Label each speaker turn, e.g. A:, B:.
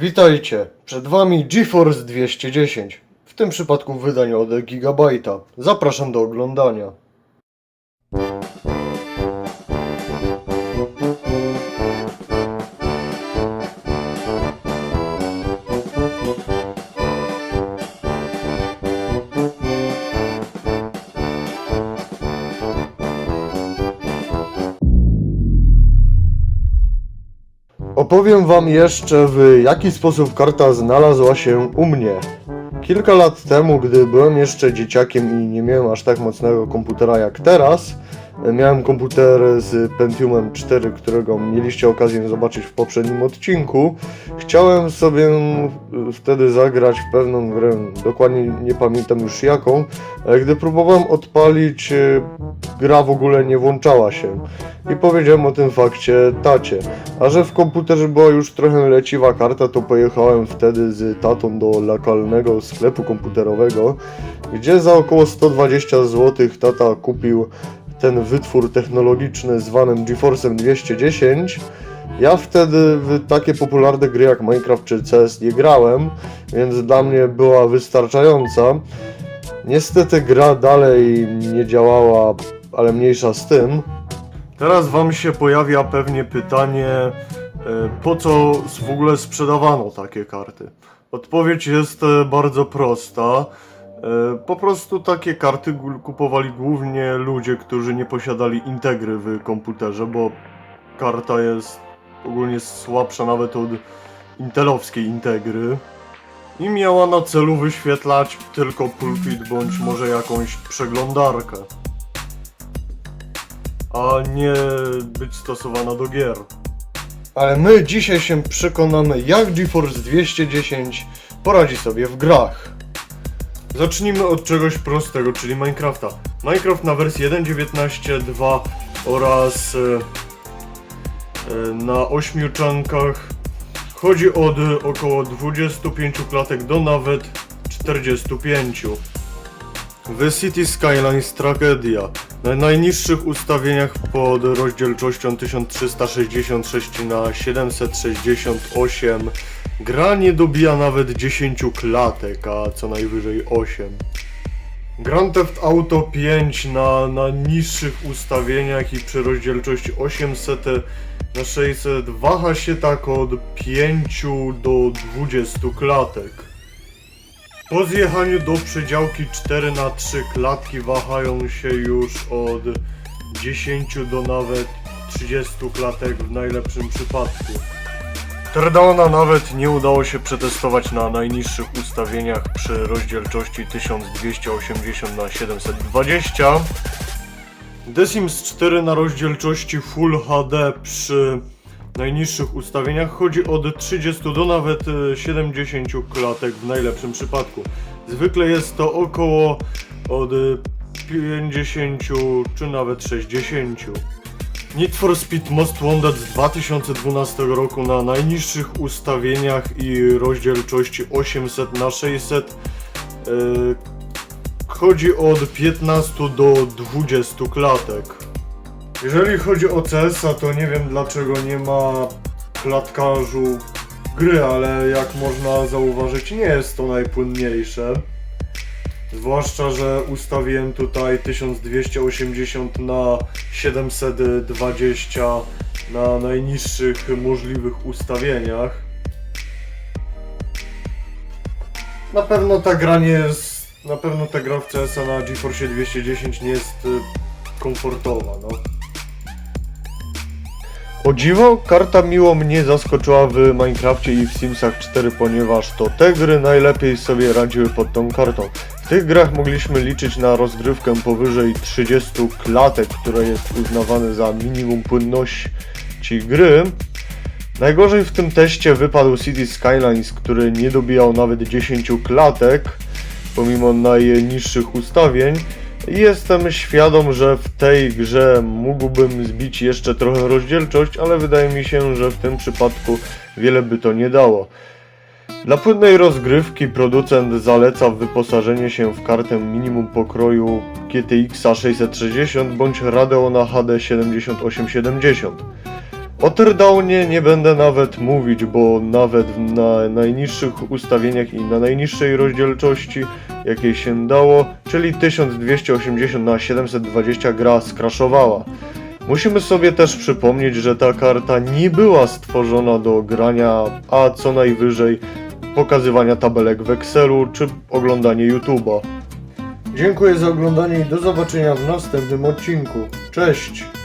A: Witajcie, przed Wami GeForce 210, w tym przypadku w wydaniu od Gigabajta. Zapraszam do oglądania. Opowiem Wam jeszcze, w jaki sposób karta znalazła się u mnie. Kilka lat temu, gdy byłem jeszcze dzieciakiem i nie miałem aż tak mocnego komputera jak teraz, miałem komputer z Pentiumem 4, którego mieliście okazję zobaczyć w poprzednim odcinku. Chciałem sobie wtedy zagrać w pewną grę, dokładnie nie pamiętam już jaką. Gdy próbowałem odpalić, e, gra w ogóle nie włączała się. I powiedziałem o tym fakcie tacie. A że w komputerze była już trochę leciwa karta, to pojechałem wtedy z tatą do lokalnego sklepu komputerowego, gdzie za około 120 zł tata kupił ten wytwór technologiczny zwanym GeForce'em 210. Ja wtedy w takie popularne gry jak Minecraft czy CS nie grałem, więc dla mnie była wystarczająca. Niestety gra dalej nie działała, ale mniejsza z tym. Teraz wam się pojawia pewnie pytanie, e, po co w ogóle sprzedawano takie karty? Odpowiedź jest e, bardzo prosta. E, Po prostu takie karty kupowali głównie ludzie, którzy nie posiadali integry w komputerze, bo karta jest ogólnie słabsza nawet od intelowskiej integry. I miała na celu wyświetlać tylko pulpit bądź może jakąś przeglądarkę a nie być stosowana do gier. Ale my dzisiaj się przekonamy, jak GeForce 210 poradzi sobie w grach. Zacznijmy od czegoś prostego, czyli Minecrafta. Minecraft na wersji 1.19.2 oraz e, e, na 8 czankach chodzi od około 25 klatek do nawet 45. The City Skylines Tragedia. Na najniższych ustawieniach pod rozdzielczością 1366 na 768 gra nie dobija nawet 10 klatek, a co najwyżej 8. Grand Theft Auto 5 na, na niższych ustawieniach i przy rozdzielczości 800 na 600 waha się tak od 5 do 20 klatek. Po zjechaniu do przedziałki 4 na 3 klatki wahają się już od 10 do nawet 30 klatek w najlepszym przypadku. Teardowna nawet nie udało się przetestować na najniższych ustawieniach przy rozdzielczości 1280 na 720 The Sims 4 na rozdzielczości Full HD przy najniższych ustawieniach chodzi od 30 do nawet e, 70 klatek w najlepszym przypadku. Zwykle jest to około od e, 50 czy nawet 60. Need for Speed Most Wanted z 2012 roku na najniższych ustawieniach i rozdzielczości 800 na 600 e, chodzi od 15 do 20 klatek. Jeżeli chodzi o CS-a, to nie wiem dlaczego nie ma klatkarzu gry, ale jak można zauważyć, nie jest to najpłynniejsze. Zwłaszcza, że ustawiłem tutaj 1280 na 720 na najniższych możliwych ustawieniach. Na pewno ta gra nie jest. Na pewno ta gra w CS-a na GeForce 210 nie jest y, komfortowa, no. O dziwo, karta miło mnie zaskoczyła w Minecrafcie i w Simsach 4, ponieważ to te gry najlepiej sobie radziły pod tą kartą. Tych grach mogliśmy liczyć na rozgrywkę powyżej 30 klatek, które jest uznawane za minimum płynności gry. Najgorzej w tym teście wypadł City Skylines, który nie dobijał nawet 10 klatek, pomimo najniższych ustawień. Jestem świadom, że w tej grze mógłbym zbić jeszcze trochę rozdzielczość, ale wydaje mi się, że w tym przypadku wiele by to nie dało. Dla płynnej rozgrywki producent zaleca wyposażenie się w kartę minimum pokroju GTX 660 bądź Radeona HD 7870. O teardownie nie będę nawet mówić, bo nawet na najniższych ustawieniach i na najniższej rozdzielczości, jakiej się dało, czyli 1280 na 720 gra skraszowała. Musimy sobie też przypomnieć, że ta karta nie była stworzona do grania, a co najwyżej pokazywania tabelek w Excelu czy oglądanie YouTube'a. Dziękuję za oglądanie i do zobaczenia w następnym odcinku. Cześć!